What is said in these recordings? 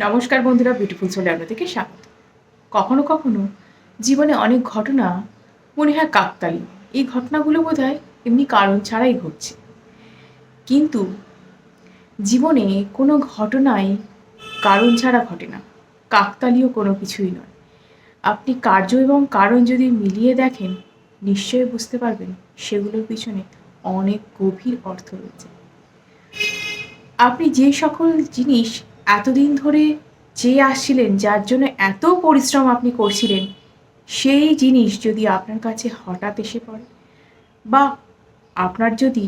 নমস্কার বন্ধুরা beautiful solar থেকে স্বাগত। কখনো কখনো জীবনে অনেক ঘটনা মনে হয় কাকতালি এই ঘটনাগুলো বোধ হয় এমনি কারণ ছাড়াই ঘটছে। কিন্তু জীবনে কোনো ঘটনাই কারণ ছাড়া ঘটে না। কাকতালিও কোনো কিছুই নয়। আপনি কার্য এবং কারণ যদি মিলিয়ে দেখেন, নিশ্চয়ই বুঝতে পারবেন সেগুলোর পিছনে অনেক গভীর অর্থ রয়েছে। আপনি যে সকল জিনিস এতদিন ধরে যে আসছিলেন, যার জন্য এত পরিশ্রম আপনি করছিলেন, সেই জিনিস যদি আপনার কাছে হঠাৎ এসে পড়ে, বা আপনার যদি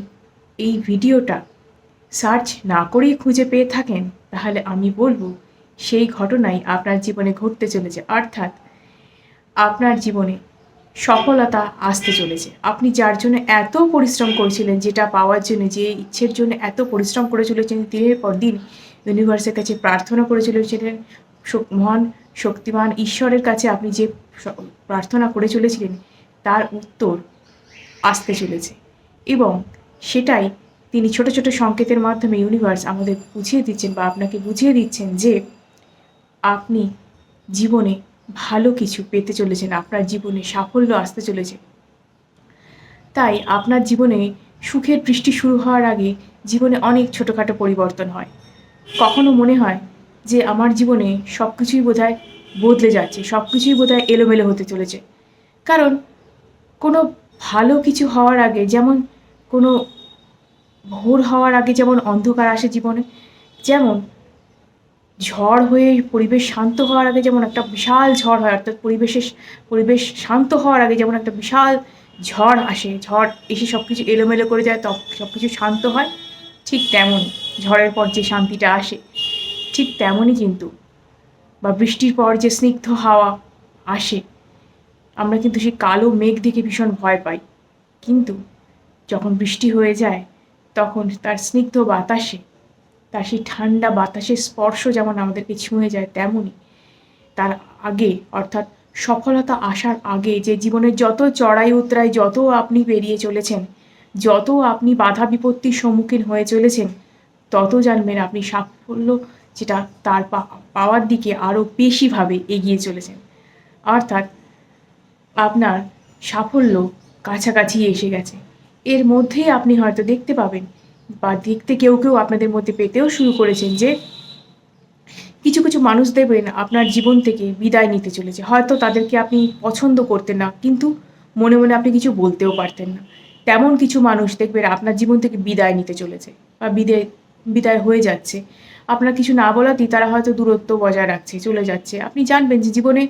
এই ভিডিওটা সার্চ না করেই খুঁজে পেয়ে থাকেন, তাহলে আমি বলব সেই ঘটনাই আপনার জীবনে ঘটতে চলেছে। অর্থাৎ আপনার জীবনে সফলতা আসতে চলেছে। আপনি যার জন্য এত পরিশ্রম করেছিলেন, যেটা পাওয়ার জন্য, যে ইচ্ছের জন্য এত পরিশ্রম করে চলেছেন, দিনের পর দিন ইউনিভার্সের কাছে প্রার্থনা করে চলেছিলেন মহান, শক্তিমান, ঈশ্বরের কাছে আপনি যে প্রার্থনা করে চলেছিলেন, তার উত্তর আসতে চলেছে। এবং সেটাই তিনি ছোট ছোট সংকেতের মাধ্যমে ইউনিভার্স আমাদের বুঝিয়ে দিচ্ছেন বা আপনাকে বুঝিয়ে দিচ্ছেন যে আপনি জীবনে ভালো কিছু পেতে চলেছেন, আপনার জীবনে সাফল্য আসতে চলেছে। তাই আপনার জীবনে সুখের বৃষ্টি শুরু হওয়ার আগে জীবনে অনেক ছোটোখাটো পরিবর্তন হয়। কখনো মনে হয় যে আমার জীবনে সব কিছুই বোধহয় বদলে যাচ্ছে সব কিছুই বোধহয় এলোমেলো হতে চলেছে। কারণ কোনো ভালো কিছু হওয়ার আগে, যেমন কোনো ভোর হওয়ার আগে যেমন অন্ধকার আসে জীবনে, যেমন ঝড় হয়ে পরিবেশ শান্ত হওয়ার আগে যেমন একটা বিশাল ঝড় হয়, অর্থাৎ পরিবেশের, পরিবেশ শান্ত হওয়ার আগে যেমন একটা বিশাল ঝড় আসে, ঝড় এসে সব কিছু এলোমেলো করে যায় সব কিছু শান্ত হয়, ঠিক তেমনই। ঝড়ের পর যে শান্তিটা আসে, ঠিক তেমনই কিন্তু। বা বৃষ্টির পর যে স্নিগ্ধ হাওয়া আসে, আমরা কিন্তু সেই কালো মেঘ দেখে ভীষণ ভয় পাই। কিন্তু যখন বৃষ্টি হয়ে যায়, তখন তার স্নিগ্ধ বাতাসে, তার সেই ঠান্ডা বাতাসের স্পর্শ যেমন আমাদেরকে ছুঁয়ে যায়, তেমনই তার আগে, অর্থাৎ সফলতা আসার আগে যে জীবনের যত চড়াই উতরাই, যত আপনি পেরিয়ে চলেছেন, যত আপনি বাধা বিপত্তির সম্মুখীন হয়ে চলেছেন তত জানবেন আপনি সাফল্য যেটা তার পাওয়ার দিকে আরও বেশিভাবে এগিয়ে চলেছেন। অর্থাৎ আপনার সাফল্য কাছাকাছি এসে গেছে। এর মধ্যেই আপনি হয়তো দেখতে পাবেন বা দেখতে কেউ কেউ আপনাদের মধ্যে পেতেও শুরু করেছেন যে কিছু কিছু মানুষ দেখবেন আপনার জীবন থেকে বিদায় নিতে চলেছে। হয়তো তাদেরকে আপনি পছন্দ করতেন না, কিন্তু মনে মনে আপনি কিছু বলতেও পারতেন না। তেমন কিছু মানুষ দেখবেন আপনার জীবন থেকে বিদায় নিতে চলেছে বা বিদায় বিদায় হয়ে যাচ্ছে। আপনার কিছু না বলাতেই তারা হয়তো দূরত্ব বজায় রাখছে, চলে যাচ্ছে। আপনি জানবেন যে জীবনে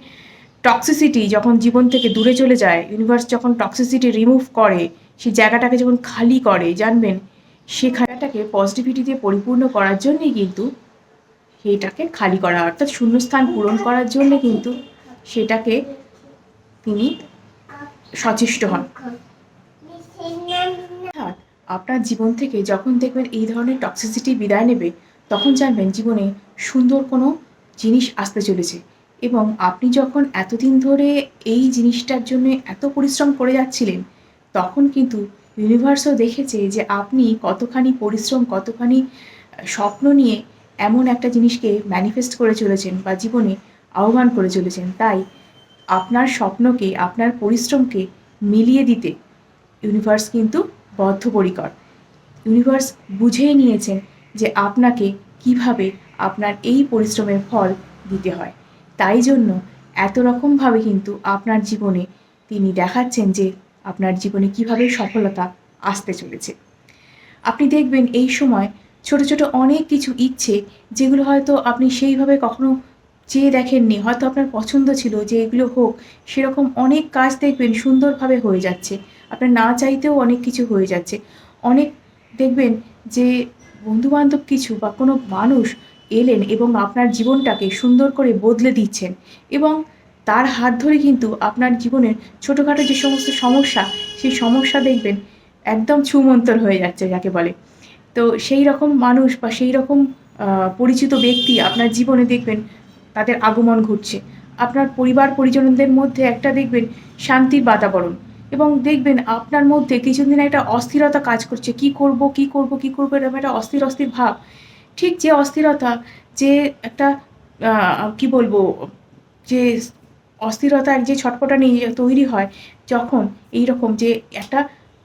টক্সিসিটি যখন জীবন থেকে দূরে চলে যায় ইউনিভার্স যখন টক্সিসিটি রিমুভ করে, সেই জায়গাটাকে যখন খালি করে, জানবেন সেখানটাকে পজিটিভিটি দিয়ে পরিপূর্ণ করার জন্যই কিন্তু সেইটাকে খালি করা, অর্থাৎ শূন্যস্থান পূরণ করার জন্য কিন্তু সেটাকে তিনি সচেষ্ট হন। আপনার জীবন থেকে যখন দেখবেন এই ধরনের টক্সিসিটি বিদায় নেবে, তখন জানবেন জীবনে সুন্দর কোনো জিনিস আসতে চলেছে। এবং আপনি যখন এতদিন ধরে এই জিনিসটার জন্য এত পরিশ্রম করে যাচ্ছিলেন, তখন কিন্তু ইউনিভার্সও দেখেছে যে আপনি কতখানি পরিশ্রম, কতখানি স্বপ্ন নিয়ে এমন একটা জিনিসকে ম্যানিফেস্ট করে চলেছেন বা জীবনে আহ্বান করে চলেছেন। তাই আপনার স্বপ্নকে, আপনার পরিশ্রমকে মিলিয়ে দিতে ইউনিভার্স কিন্তু বদ্ধপরিকর। ইউনিভার্স বুঝেই নিয়েছেন যে আপনাকে কীভাবে আপনার এই পরিশ্রমের ফল দিতে হয়। তাই জন্য এত রকমভাবে কিন্তু আপনার জীবনে তিনি দেখাচ্ছেন যে আপনার জীবনে কীভাবে সফলতা আসতে চলেছে। আপনি দেখবেন এই সময় ছোট ছোট অনেক কিছু ইচ্ছে যেগুলো হয়তো আপনি সেইভাবে কখনো চেয়ে দেখেননি, হয়তো আপনার পছন্দ ছিল যে এগুলো হোক, সেরকম অনেক কাজ দেখবেন সুন্দরভাবে হয়ে যাচ্ছে। আপনার না চাইতেও অনেক কিছু হয়ে যাচ্ছে। অনেক দেখবেন যে বন্ধুবান্ধব কিছু বা কোনো মানুষ এলেন এবং আপনার জীবনটাকে সুন্দর করে বদলে দিচ্ছেন এবং তার হাত ধরে কিন্তু আপনার জীবনের ছোটোখাটো যে সমস্ত সমস্যা, সেই সমস্যা দেখবেন একদম ছুমন্তর হয়ে যাচ্ছে যাকে বলে। তো সেই রকম মানুষ বা সেই রকম পরিচিত ব্যক্তি আপনার জীবনে দেখবেন তাদের আগমন ঘটছে। আপনার পরিবার পরিজনদের মধ্যে একটা দেখবেন শান্তির বাতাবরণ এবং দেখবেন আপনার মধ্যে কিছুদিন একটা অস্থিরতা কাজ করছে। কি করব কি করব, কি করব এরকম একটা অস্থির অস্থির ভাব। ঠিক যে অস্থিরতা, যে একটা কি বলব, যে অস্থিরতার যে ছটপটা নিয়ে তৈরি হয়, যখন এই রকম যে একটা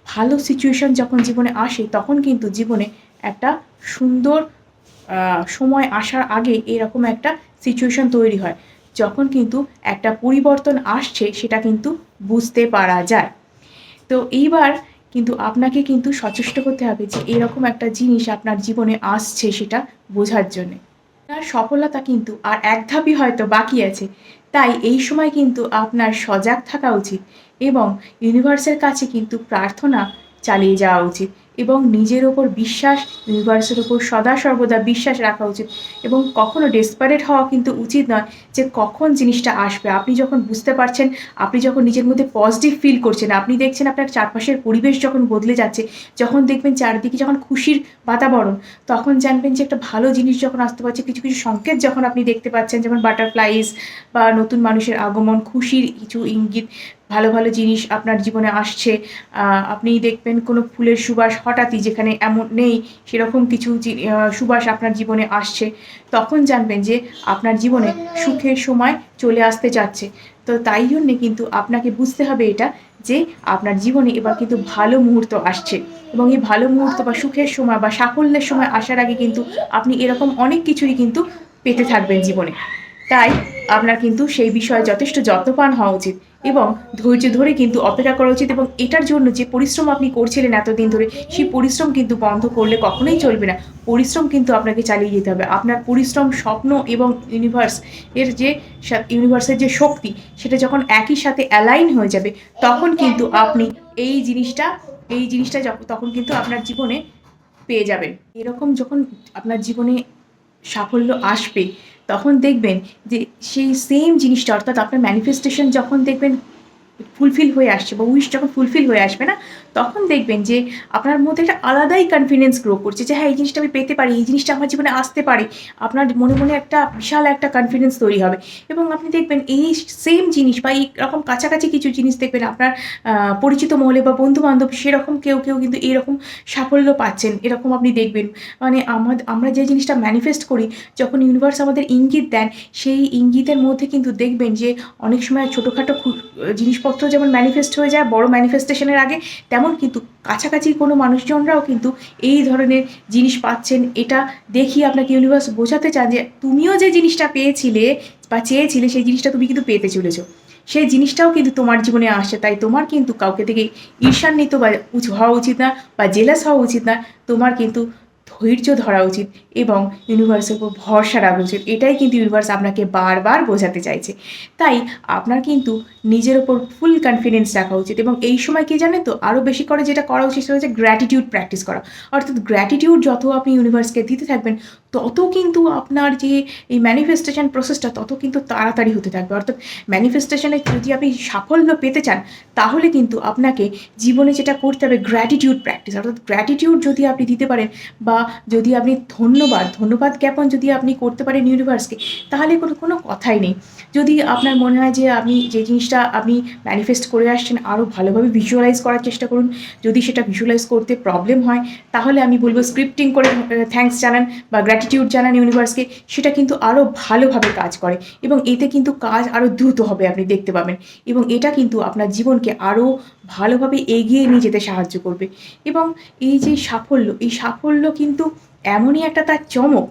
ভালো সিচুয়েশন যখন জীবনে আসে, তখন কিন্তু জীবনে একটা সুন্দর সময় আসার আগে এরকম একটা সিচুয়েশন তৈরি হয়। যখন কিন্তু একটা পরিবর্তন আসছে, সেটা কিন্তু বুঝতে পারা যায়। তো এইবার কিন্তু আপনাকে কিন্তু সচেষ্ট করতে হবে যে, এরকম একটা জিনিস আপনার জীবনে আসছে সেটা বোঝার জন্যে। আপনার সফলতা কিন্তু আর এক ধাপই হয়তো বাকি আছে। তাই এই সময় কিন্তু আপনার সজাগ থাকা উচিত এবং ইউনিভার্সের কাছে কিন্তু প্রার্থনা চালিয়ে যাওয়া উচিত। এবং নিজের ওপর বিশ্বাস ইউনিভার্সের ওপর সদা সর্বদা বিশ্বাস রাখা উচিত। এবং কখনো ডেসপারেট হওয়া কিন্তু উচিত নয় যে কখন জিনিসটা আসবে। আপনি যখন বুঝতে পারছেন, আপনি যখন নিজের মধ্যে পজিটিভ ফিল করছেন, আপনি দেখছেন আপনার চারপাশের পরিবেশ যখন বদলে যাচ্ছে, যখন দেখবেন চারদিকে যখন খুশির বাতাবরণ, তখন জানবেন যে একটা ভালো জিনিস যখন আসতে পারছে, কিছু কিছু সংকেত যখন আপনি দেখতে পাচ্ছেন, যেমন বাটারফ্লাইজ বা নতুন মানুষের আগমন, খুশির কিছু ইঙ্গিত ভালো ভালো জিনিস আপনার জীবনে আসছে আপনি দেখবেন কোনো ফুলের সুবাস হঠাৎই যেখানে এমন নেই, সেরকম কিছু সুবাস আপনার জীবনে আসছে। তখন জানবেন যে আপনার জীবনে সুখের সময় চলে আসতে যাচ্ছে। তো তাই জন্যে কিন্তু আপনাকে বুঝতে হবে এটা যে আপনার জীবনে এবার কিন্তু ভালো মুহূর্ত আসছে। এবং এই ভালো মুহূর্ত বা সুখের সময় বা সাফল্যের সময় আসার আগে কিন্তু আপনি এরকম অনেক কিছুই কিন্তু পেতে থাকবেন জীবনে। তাই আপনার কিন্তু সেই বিষয়ে যথেষ্ট যত্নবান হওয়া উচিত এবং ধৈর্য ধরে কিন্তু অপেক্ষা করা উচিত এবং এটার জন্য যে পরিশ্রম আপনি করছিলেন এতদিন ধরে, সেই পরিশ্রম কিন্তু বন্ধ করলে কখনোই চলবে না। পরিশ্রম কিন্তু আপনাকে চালিয়ে যেতে হবে। আপনার পরিশ্রম, স্বপ্ন এবং ইউনিভার্স এর যে ইউনিভার্সের যে শক্তি, সেটা যখন একই সাথে অ্যালাইন হয়ে যাবে, তখন কিন্তু আপনি এই জিনিসটা এই জিনিসটা তখন কিন্তু আপনার জীবনে পেয়ে যাবেন। এরকম যখন আপনার জীবনে সাফল্য আসবে তখন দেখবেন যে সেই সেম জিনিসটা অর্থাৎ আপনার ম্যানিফেস্টেশন যখন দেখবেন ফুলফিল হয়ে আসছে বা উইশ যখন ফুলফিল হয়ে আসবে না, তখন দেখবেন যে আপনার মধ্যে একটা আলাদাই কনফিডেন্স গ্রো করছে যে হ্যাঁ এই জিনিসটা আমি পেতে পারি, এই জিনিসটা আমার জীবনে আসতে পারে। আপনার মনে মনে একটা বিশাল একটা কনফিডেন্স তৈরি হবে। এবং আপনি দেখবেন এই সেম জিনিস বা এই রকম কাছাকাছি কিছু জিনিস দেখবেন, আপনার পরিচিত মহলে বা বন্ধু বান্ধব সেরকম কেউ কেউ কিন্তু এরকম সাফল্য পাচ্ছেন। এরকম আপনি দেখবেন। মানে আমাদের আমরা যে জিনিসটা ম্যানিফেস্ট করি, যখন ইউনিভার্স আমাদের ইঙ্গিত দেন, সেই ইঙ্গিতের মধ্যে কিন্তু দেখবেন যে অনেক সময় ছোটোখাটো খু- জিনিসপত্র যেমন ম্যানিফেস্ট হয়ে যায়, বড় ম্যানিফেস্টেশনের আগে, তেমন কিন্তু কাছাকাছি কোনো মানুষজনরাও কিন্তু এই ধরনের জিনিস পাচ্ছেন। এটা দেখিয়ে আপনাকে ইউনিভার্স বোঝাতে চান যে, তুমিও যে জিনিসটা পেয়েছিলে বা চেয়েছিলে, সেই জিনিসটা তুমি কিন্তু পেতে চলেছো। সেই জিনিসটাও কিন্তু তোমার জীবনে আসছে, তাই তোমার কিন্তু কাউকে থেকে ঈর্ষান্বিত বা হওয়া উচিত না বা জেলাস হওয়া উচিত না। তোমার কিন্তু ধৈর্য ধরা উচিত এবং ইউনিভার্সের উপর ভরসা রাখা উচিত। এটাই কিন্তু ইউনিভার্স আপনাকে বারবার বোঝাতে চাইছে। তাই আপনার কিন্তু নিজের ওপর ফুল কনফিডেন্স রাখা উচিত এবং এই সময় কি জানেন তো আরও বেশি করে যেটা করা উচিত সেটা হচ্ছে গ্র্যাটিটিউড প্র্যাকটিস করা। অর্থাৎ গ্র্যাটিটিউড যত আপনি ইউনিভার্সকে দিতে থাকবেন তত কিন্তু আপনার যে এই ম্যানিফেস্টেশন প্রসেসটা তত কিন্তু তাড়াতাড়ি হতে থাকবে। অর্থাৎ ম্যানিফেস্টেশনে যদি আপনি সাফল্য পেতে চান, তাহলে কিন্তু আপনাকে জীবনে যেটা করতে হবে গ্র্যাটিটিউড প্র্যাকটিস অর্থাৎ গ্র্যাটিটিউড যদি আপনি দিতে পারেন বা যদি আপনি ধন্যবাদ ধন্যবাদ জ্ঞাপন যদি আপনি করতে পারেন ইউনিভার্সকে তাহলে কোনো কোনো কথাই নেই। যদি আপনার মনে হয় যে আপনি যে জিনিসটা আপনি ম্যানিফেস্ট করে আসছেন আরও ভালোভাবে ভিজুয়ালাইজ করার চেষ্টা করুন। যদি সেটা ভিজুয়ালাইজ করতে প্রবলেম হয়, তাহলে আমি বলব স্ক্রিপ্টিং করে থ্যাঙ্কস জানান বা গ্র্যাটিটিউড জানান ইউনিভার্সকে সেটা কিন্তু আরও ভালোভাবে কাজ করে এবং এতে কিন্তু কাজ আরও দ্রুত হবে আপনি দেখতে পাবেন এবং এটা কিন্তু আপনার জীবনকে আরও ভালোভাবে এগিয়ে নিয়ে যেতে সাহায্য করবে। এবং এই যে সাফল্য, এই সাফল্য কিন্তু এমনই একটা তার চমক,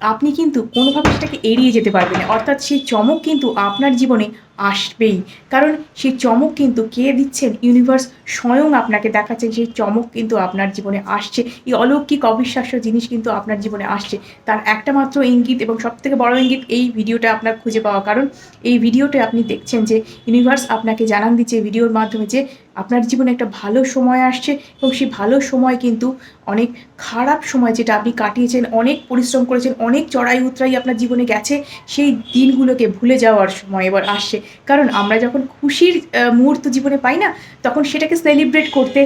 আপনি কিন্তু কোনোভাবে সেটাকে এড়িয়ে যেতে পারবেন অর্থাৎ সেই চমক কিন্তু আপনার জীবনে আসবেই। কারণ সেই চমক কিন্তু কে দিচ্ছেন? ইউনিভার্স স্বয়ং আপনাকে দেখাচ্ছেন। সেই চমক কিন্তু আপনার জীবনে আসছে। এই অলৌকিক অবিশ্বাস্য জিনিস কিন্তু আপনার জীবনে আসছে। তার একটা মাত্র ইঙ্গিত এবং সবথেকে বড় ইঙ্গিত এই ভিডিওটা আপনার খুঁজে পাওয়া। কারণ এই ভিডিওতে আপনি দেখছেন যে ইউনিভার্স আপনাকে জানান দিচ্ছে ভিডিওর মাধ্যমে যে আপনার জীবনে একটা ভালো সময় আসছে এবং সেই ভালো সময় কিন্তু অনেক খারাপ সময় যেটা আপনি কাটিয়েছেন, অনেক পরিশ্রম করেছেন, অনেক চড়াই উতরাই আপনার জীবনে গেছে, সেই দিনগুলোকে ভুলে যাওয়ার সময় এবার আসছে। কারণ আমরা যখন খুশির মুহূর্ত জীবনে পাই না, তখন সেটাকে সেলিব্রেট করতে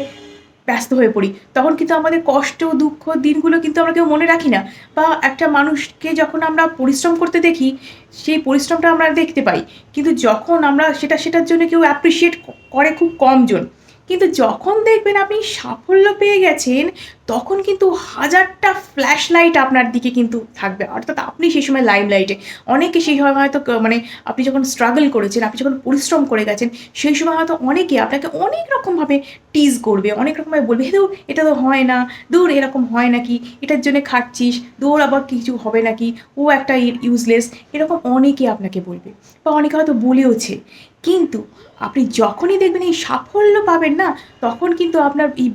ব্যস্ত হয়ে পড়ি। তখন কিন্তু আমাদের কষ্ট, দুঃখ, দিনগুলো কিন্তু আমরা কেউ মনে রাখি না। বা একটা মানুষকে যখন আমরা পরিশ্রম করতে দেখি, সেই পরিশ্রমটা আমরা দেখতে পাই। কিন্তু যখন আমরা সেটা, সেটার জন্য কেউ অ্যাপ্রিসিয়েট করে খুব কম জন কিন্তু যখন দেখবেন আপনি সাফল্য পেয়ে গেছেন, তখন কিন্তু হাজারটা ফ্ল্যাশ লাইট আপনার দিকে কিন্তু থাকবে। অর্থাৎ আপনি সেই সময় লাইম লাইটে অনেকে সেই সময় হয়তো মানে আপনি যখন স্ট্রাগল করেছেন, আপনি যখন পরিশ্রম করে গেছেন, সেই সময় হয়তো অনেকে আপনাকে অনেক রকমভাবে টিজ করবে, অনেক রকমভাবে বলবে হে দূর এটা তো হয় না। দূর এরকম হয় নাকি? এটার জন্য খাটছিস। দূর আবার কিছু হবে নাকি? ও একটা ইউজলেস এরকম অনেকে আপনাকে বলবে। বা অনেকে হয়তো বলেওছে। কিন্তু আপনি যখনই দেখবেন এই সাফল্য পাবেন না, তখন কিন্তু আপনার এই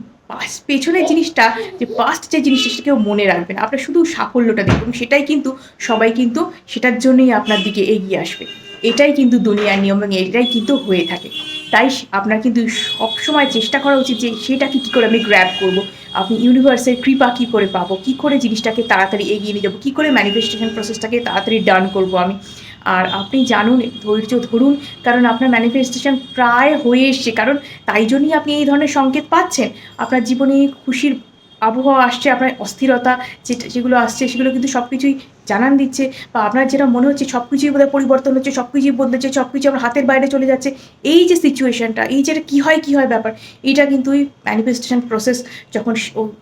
পেছনের জিনিসটা, যে পাস্ট যে জিনিসটা সেটা কেউ মনে রাখবেন আপনার শুধু সাফল্যটা দেখবেন সেটাই কিন্তু, সবাই কিন্তু সেটার জন্যই আপনার দিকে এগিয়ে আসবে। এটাই কিন্তু দুনিয়ার নিয়ম এবং এটাই কিন্তু হয়ে থাকে। তাই আপনার কিন্তু সবসময় চেষ্টা করা উচিত যে সেটাকে কী করে আমি গ্র্যাব করব? আপনি ইউনিভার্সের কৃপা কী করে পাবো? কী করে জিনিসটাকে তাড়াতাড়ি এগিয়ে নিয়ে যাব? কী করে ম্যানিফেস্টেশন প্রসেসটাকে তাড়াতাড়ি ডান করব আমি? আর আপনি জানুন, ধৈর্য ধরুন, কারণ আপনার ম্যানিফেস্টেশন প্রায় হয়ে এসছে। কারণ তাই জন্যই আপনি এই ধরনের সংকেত পাচ্ছেন। আপনার জীবনে খুশির আবহাওয়া আসছে, আপনার অস্থিরতা যেটা, যেগুলো আসছে, সেগুলো কিন্তু সব কিছুই জানান দিচ্ছে বা আপনার যেটা মনে হচ্ছে সব কিছুই বোধহয় পরিবর্তন হচ্ছে সব কিছুই বদলেছে সব কিছু আমার হাতের বাইরে চলে যাচ্ছে। এই যে সিচুয়েশনটা এই যেটা কী হয় কী হয় ব্যাপার, এটা কিন্তু ওই ম্যানিফেস্টেশন প্রসেস যখন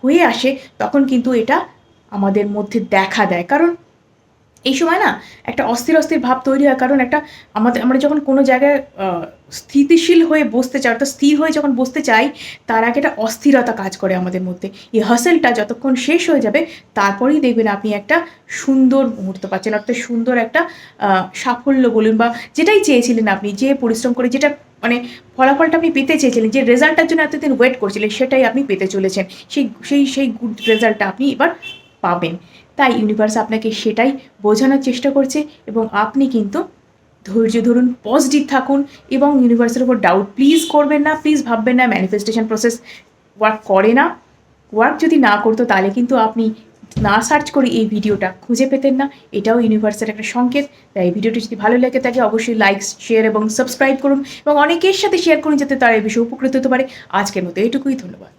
হয়ে আসে, তখন কিন্তু এটা আমাদের মধ্যে দেখা দেয়। কারণ এই সময় না একটা অস্থির অস্থির ভাব তৈরি হয়। কারণ একটা আমাদের, আমরা যখন কোনো জায়গায় স্থিতিশীল হয়ে বসতে চাই, অর্থাৎ স্থির হয়ে যখন বসতে চাই, তার আগে একটা অস্থিরতা কাজ করে আমাদের মধ্যে। এই হাসেলটা যতক্ষণ শেষ হয়ে যাবে, তারপরেই দেখবেন আপনি একটা সুন্দর মুহূর্ত পাচ্ছেন। অর্থাৎ সুন্দর একটা সাফল্য বলুন বা যেটাই চেয়েছিলেন আপনি, যে পরিশ্রম করে, যেটা মানে ফলাফলটা আপনি পেতে চেয়েছিলেন, যে রেজাল্টটার জন্য এতদিন ওয়েট করছিলেন, সেটাই আপনি পেতে চলেছেন। সেই সেই সেই গুড রেজাল্টটা আপনি এবার পাবেন। তাই ইউনিভার্স আপনাকে সেটাই বোঝানোর চেষ্টা করছে এবং আপনি কিন্তু ধৈর্য ধরুন পজিটিভ থাকুন এবং ইউনিভার্সের উপর ডাউট প্লিজ করবেন না প্লিজ ভাববেন না ম্যানিফেস্টেশন প্রসেস ওয়ার্ক করে না। ওয়ার্ক যদি না করতো তাহলে কিন্তু আপনি না সার্চ করে এই ভিডিওটা খুঁজে পেতেন না। এটাও ইউনিভার্সের একটা সংকেত। তাই এই ভিডিওটি যদি ভালো লেগে থাকে অবশ্যই লাইক শেয়ার এবং সাবস্ক্রাইব করুন এবং অনেকের সাথে শেয়ার করুন যাতে তারা এই বিষয়ে উপকৃত হতে পারে। আজকের মতো এটুকুই ধন্যবাদ।